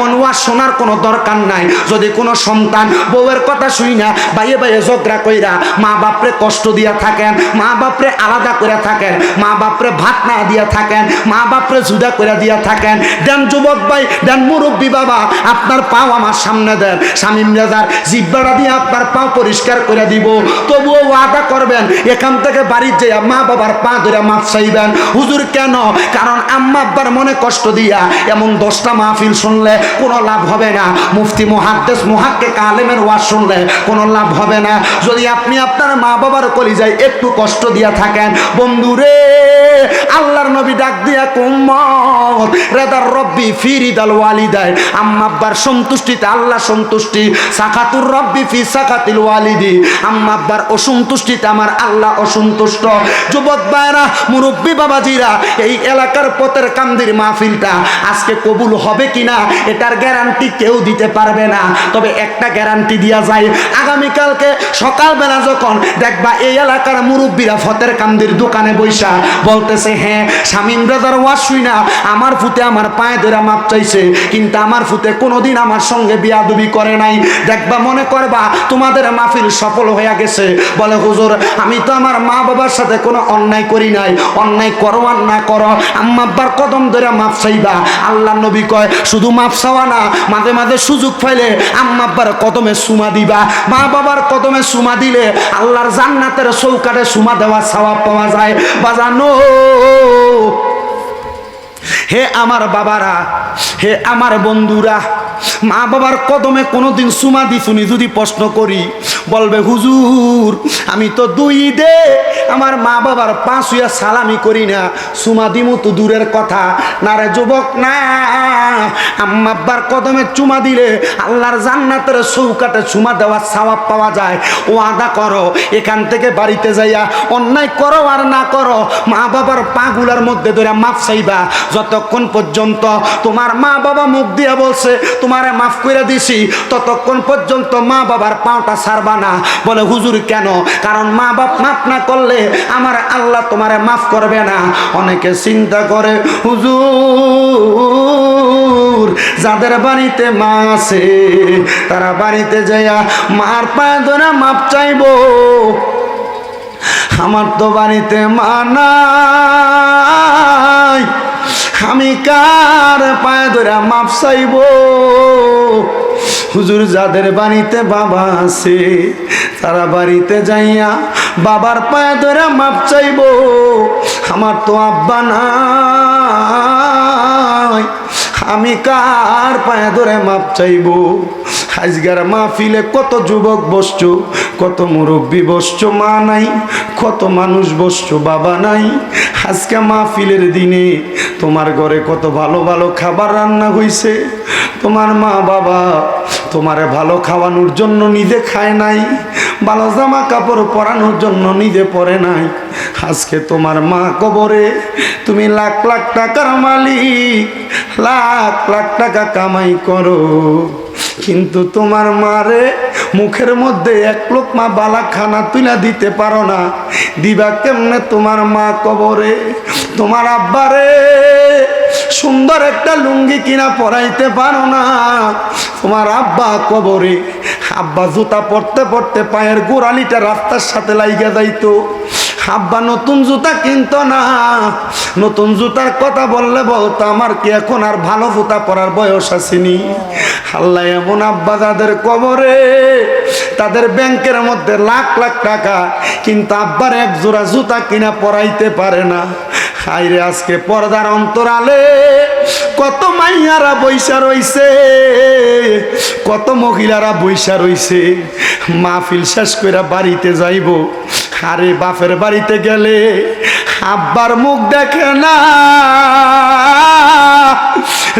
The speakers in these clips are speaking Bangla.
এমন ওয়াজ শোনার কোনো দরকার নাই। যদি কোনো সন্তান বউয়ের কথা শুই না, বাইয়ে বাইয়ে ঝগড়া কইরা মা বাপরে কষ্ট দিয়া থাকেন, মা বাপরে আলাদা করে থাকেন, মা বাপরে ভাত না দিয়া থাকেন, মা বাপরে জুদা করে দিয়া থাকেন, দেন যুবক ভাই, দেন মুরব্বী বাবা, আপনার পাও আমার সামনে দেন। স্বামীম রেজার জিব্বাটা দিয়ে আপনার পা পরিষ্কার করে দিব। তবুও ওয়াদা করবেন, এখান থেকে বাড়ির যে মা বাবার পা ধরে মাপ চাইবেন। হুজুর কেন? কারণ আম্মা আব্বার মনে কষ্ট দিয়া এমন দশটা মাহফিল শুনলে কোনো লাভ হবে না। মুফতি মহাদ্দেশ মুহাক্কে কালেমের ওয়াজ শুনলে কোনো লাভ হবে না। যদি আপনি আপনার মা বাবার কলিজায় একটু কষ্ট দিয়া থাকেন, বন্ধুরে আল্লাহর নবী ডাক দিয়া কুম্মত, রেদার রব্বি ফিরিদাল ওয়ালিদায় আম্মা আব্বার সন্তুষ্টিতে আল্লাহ সন্তুষ্টি সাকাতুর রব্বি ফি সাকাতিল ওয়ালিদি। আম্মা আব্বার অসন্তুষ্টিতে আমার আল্লাহ অসন্তুষ্ট। যুবক ভাইরা, মুরব্বী বাবাজিরা, এই এলাকার পথের কান্দির মাহফিলটা আজকে কবুল হবে কিনা, এটার গ্যারান্টি কেউ দিতে পারবে না। তবে একটা গ্যারান্টি দিয়া যায়, আগামীকালকে সকালবেলা যখন দেখবা এই এলাকার মুরব্বীরা ফতের কান্দির দোকানে বৈশা বলতেছে হ্যাঁ স্বামীন ব্রাদার ওয়াশ শুই না, আমার ফুতে আমার পায়ে ধরে মাপ চাইছে, কিন্তু আমার ফুতে কোনোদিন আমার সঙ্গে বিয়াদুবি করে নাই। দেখবা, মনে করবা, তোমাদের মাহফিল সফল হয়ে গেছে। বলে, হুজুর, আমি তো আমার মা বাবার সাথে কোনো অন্যায় করি নাই। অন্যায় করো আর না করো। আম্মা আব্বার কদম ধরে মাপ চাইবা। আল্লাহ নবী কয়, শুধু মাপ চাওয়া না, মাঝে মাঝে সুযোগ পাইলে আম্মা আব্বার কদমে সুমা দিবা। মা বাবার কদমে সুমা দিলে আল্লাহর জান্নাতের চৌকাটে সুমা দেওয়া সওয়াব পাওয়া যায়। বাজানো হে আমার বাবারা, হে আমার বন্ধুরা মা বাবার কদমে কোনোদিন সুমা দিছুনি যদি প্রশ্ন করি। বলবে, হুজুর, আমি তো দুই দে, আমার মা বাবার পাঁচ হইয়া সালামি করি না। সুমা দিমু তো দূরের কথা। না রে যুবক, না। আম্মা আব্বার কদমে চুমা দিলে আল্লাহর জান্নাতের চৌকাটে চুমা দেওয়ার সওয়াব পাওয়া যায়। ও আদা করো, এখান থেকে বাড়িতে যাইয়া অন্যায় করো আর না করো। মা বাবার পাগুলার মধ্যে ধরে মাফ চাইবা। যতক্ষণ পর্যন্ত তোমার মা বাবা মুখ দিয়া বলছে, তোমারে মাফ করে দিছি, ততক্ষণ পর্যন্ত মা বাবার পাওটা না। বলে, হুজুর, কেন? কারণ মা বাপ মাফ না করলে আমার আল্লাহ তোমারে মাফ করবে না। অনেকে চিন্তা করে, হুজুর, যাদের বাড়িতে মা আছে, তারা বাড়িতে যাইয়া মার পায়ে ধরে মাপ চাইব। আমার তো বাড়িতে মা নাই। আমি কার পায়ে ধরে মাপ চাইব? হুজুর যাদের বাড়িতে বাবা আছে, তারা বাড়িতে যাইয়া বাবার পায়ে ধরে মাপ চাইব। আমার তো আব্বা নাই, আমি কার পায়ে ধরে মাপ চাইব? আজকের মাহফিলে কত যুবক বসছো, কত মুরব্বী বসছো, মা নাই, কত মানুষ বসছো, বাবা নাই। আজকে মাহফিলের দিনে তোমার ঘরে কত ভালো ভালো খাবার রান্না হইছে, তোমার মা বাবা তোমারে ভালো খাওয়ানোর জন্য নিজে খায় নাই, ভালো জামা কাপড় পরানোর জন্য নিজে পরে নাই। আজকে তোমার মা কবরে, তুমি লাখ লাখ টাকার মালিক, লাখ লাখ টাকা কামাই করো। কিন্তু তোমার মারে মুখের মধ্যে এক লোক মা বালা খানা তুলে দিতে পারো না। দিবা কেমনে তোমার মা কবরে? তোমার আব্বারে সুন্দর একটা লুঙ্গি কিনা পরাইতে পারো না। তোমার আব্বা কবরে, আব্বা জুতা পরতে পরতে পায়ের গোড়ালিটা রাস্তার সাথে লাইগা যাইতো। আব্বা নতুন জুতা কিনতো না। নতুন জুতার কথা বললে বলতো, আমার কি এখন আর ভালো জুতা পরার বয়স আসেনি? আল্লাহ এমন আব্বা যাদের কবরে, তাদের ব্যাংকের মধ্যে লাখ লাখ টাকা, কিন্তু আব্বার এক জোড়া জুতা কিনা পরাইতে পারে না। হাইরে আজকে পর্দার অন্তরালে কত মাইয়ারা বৈশা রইছে, কত মহিলারা বৈশা রইছে। মাহফিল শেষ করে বাড়িতে যাইব। আরে বাপের বাড়িতে গেলে আব্বার মুখ দেখে না।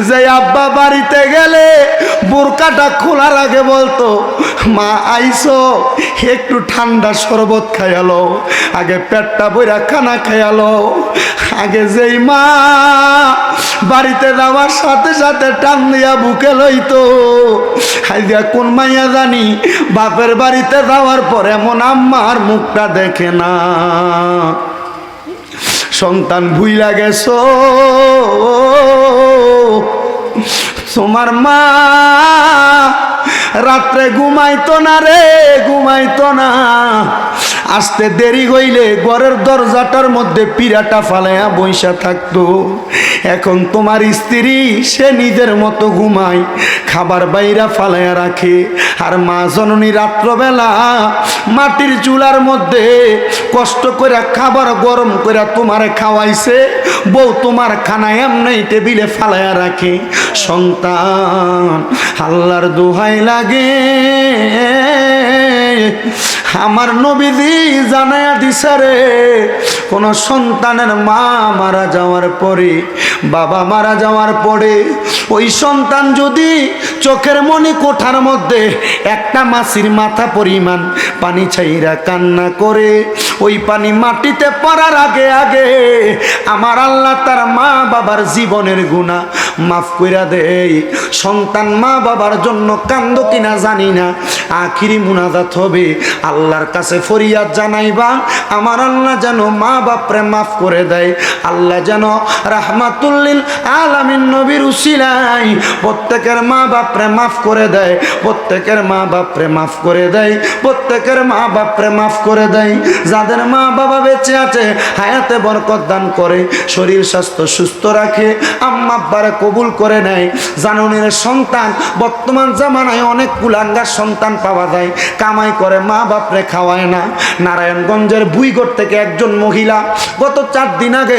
যে আব্বা বাড়িতে গেলে বোরকাটা খোলার আগে বলতো, মা, আইসো, একটু ঠান্ডা শরবত খাইয়ালো, আগে পেটটা বইরা খানা খাইয়ালো। আগে যেই মা বাড়িতে যাওয়ার সাথে সাথে টান দিয়া বুকে লইতো হাইদিয়া কোন মাইয়া জানি, বাপের বাড়িতে যাওয়ার পর এমন আম্মার মুখটা দেখে না। সন্তান ভুইলা গেছ। তোমার মা রাত্রে ঘুমাইতো না রে ঘুমাইতো না। আসতে দেরি হইলে ঘরের দরজাটার মধ্যে পিরাটা ফালাইয়া বৈশা থাকতো। এখন তোমার স্ত্রী, সে নিজের মতো ঘুমায়, খাবার বাইরা ফালাইয়া রাখে। আর মা জননী রাত্রবেলা মাটির চুলার মধ্যে কষ্ট করে খাবার গরম করে তোমারে খাওয়াইছে, বউ তোমার খানা এমনি টেবিলে ফালাইয়া রাখে। সন্তান, আল্লাহর দোহাই লাগে। আমার নবীজি জানায়া দিছে রে, কোন সন্তানের মা মারা যাওয়ার পরে, বাবা মারা যাওয়ার পরে, ওই সন্তান যদি চোখের মনি কোঠার মধ্যে একটা মাসির মাথা পরিমাণ পানি ছাইরা কান্না করে, ওই পানি মাটিতে পড়ার আগে আগে আমার আল্লাহ তার মা বাবার জীবনের গুণা মাফ কইরা দেয় সন্তান মা বাবার জন্য কান্দ কিনা জানি না। আখিরি মুনাজাত হবে, আল্লাহর কাছে ফরিয়াদ জানাইবা, আমার আল্লাহ যেন মা বাপরে মাফ করে দেয়। আল্লাহ যেন রাহমাতুল্লিল আলামিন নবীর উসিলাই প্রত্যেকের মা বাপরে মাফ করে দেয়, প্রত্যেকের মা বাপরে মাফ করে দেয়, প্রত্যেকের মা বাপরে মাফ করে দেয়। যাদের মা বাবা বেঁচে আছে, হায়াতে বরকত দান করে, শরীর স্বাস্থ্য সুস্থ রাখে, আম্মা আব্বারে কবুল করে নেয়। জানুনের সন্তান, বর্তমান জামানায় অনেক কুলাঙ্গার সন্তান পাওয়া যায়। কামাই করে, মা বাপরে খাওয়ায় না। নারায়ণগঞ্জের বুইগড় থেকে একজন মহিলা গত চার দিন আগে